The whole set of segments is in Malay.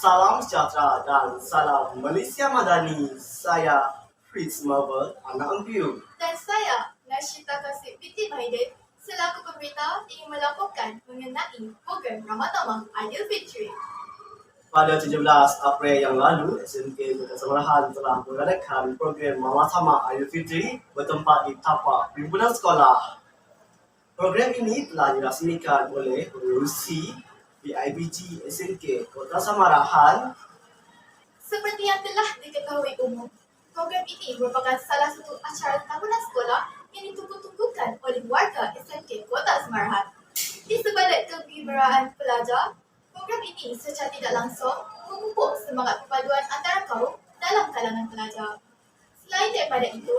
Salam sejahtera dan salam Malaysia Madani. Saya Fritz Marvel, anak Empiu. Dan saya, Nashita Kasih binti Biden, selaku pemberita ingin melaporkan mengenai program Ramadhan Aidilfitri. Pada 17 April yang lalu, SMK Kota Semerahan telah mengadakan program Mama Sama Aidilfitri bertempat di tapak Perhimpunan Sekolah. Program ini telah dirasmikan oleh pengurusi PIBG SMK Kota Samarahan Seperti yang telah diketahui umum, program ini merupakan salah satu acara tahunan sekolah yang ditunggu-tunggukan oleh warga SMK Kota Semarahan. Di sebalik kegembiraan pelajar, program ini secara tidak langsung memupuk semangat perpaduan antara kaum dalam kalangan pelajar. Selain daripada itu,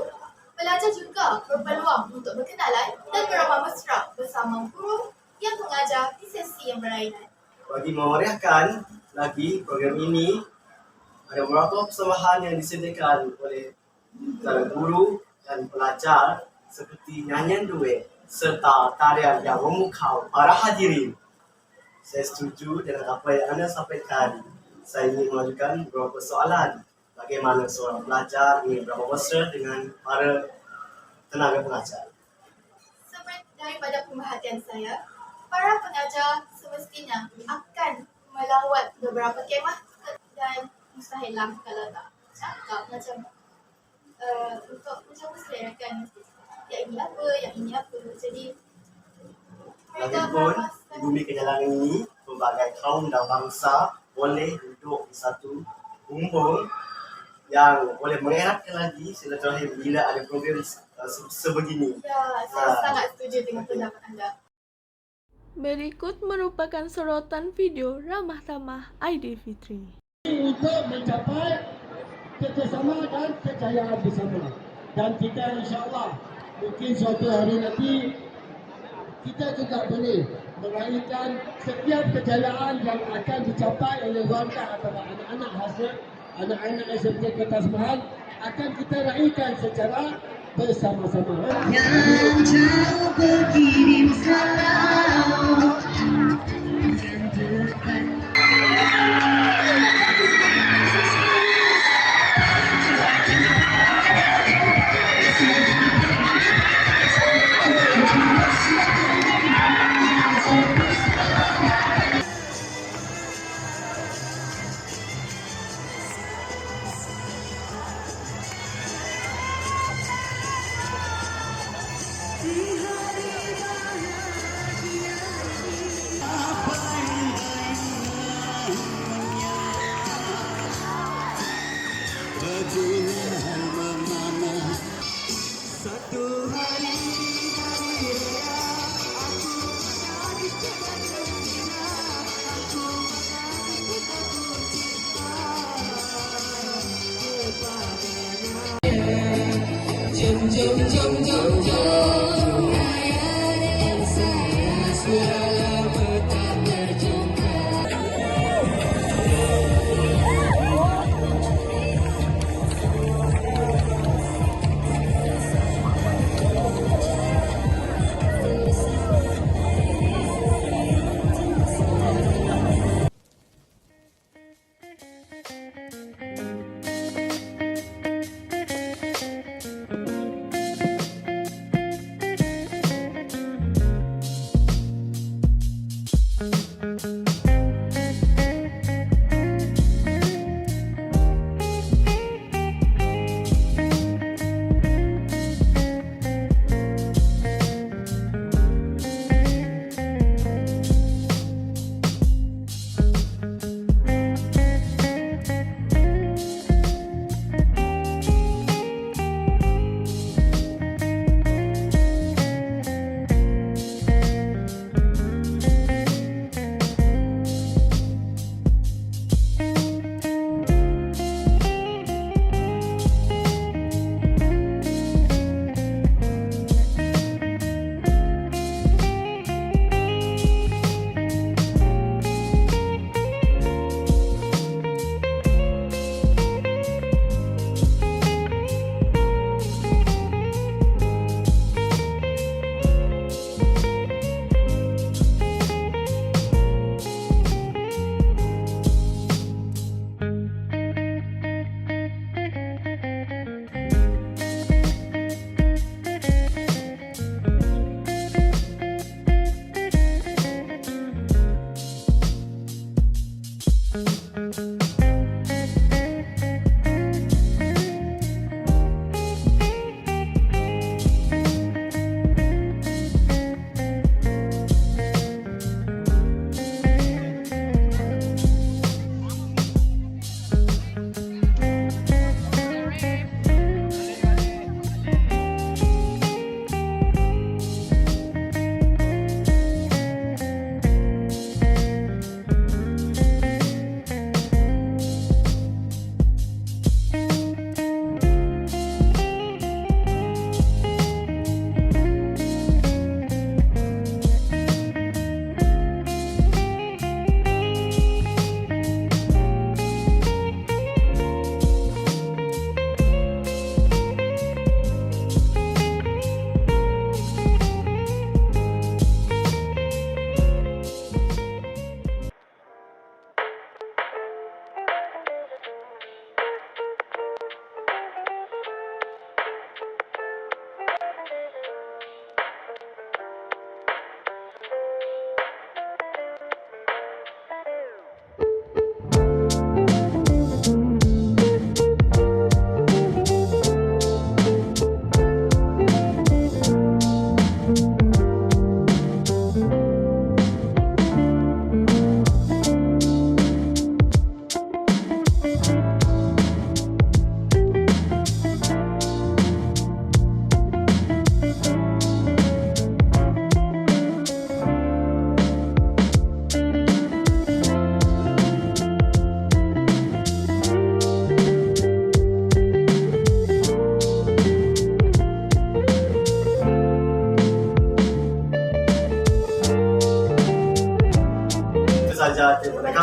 pelajar juga berpeluang untuk berkenalan dan beramah mesra bersama guru yang mengajar di sesi yang berlainan. Bagi memeriahkan lagi program ini, ada beberapa persembahan yang disediakan oleh para guru dan pelajar seperti nyanyian duet serta tarian yang memukau para hadirin. Saya setuju dengan apa yang anda sampaikan. Saya ingin mengajukan beberapa soalan. Bagaimana seorang pelajar ingin berapa dengan para tenaga pengajar. Seperti daripada pemerhatian saya, para pengajar semestinya akan melawat beberapa kemah dan mustahillah kalau tak cakap macam uh, untuk macam menselerakan yang ini apa, yang ini apa. Jadi Lagipun, bumi kenyalangan ini, pelbagai kaum dan bangsa boleh duduk di satu bumbung yang boleh mengeratkan lagi silaturahim bila ada program uh, se- sebegini. Ya, saya Ah. sangat setuju dengan pendapat anda. Berikut merupakan sorotan video ramah tamah Aidilfitri. untuk mencapai kerjasama dan kejayaan bersama. Dan kita insyaAllah mungkin suatu hari nanti kita juga boleh meraihkan setiap kejayaan yang akan dicapai oleh warga atau anak-anak hasil anak-anak SMK Kota Semahan akan kita raihkan secara bersama-sama. Yang jauh berkirim salam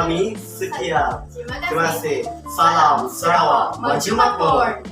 kami. Sekian. Terima kasih. Salam Sarawak. Maju Makmur.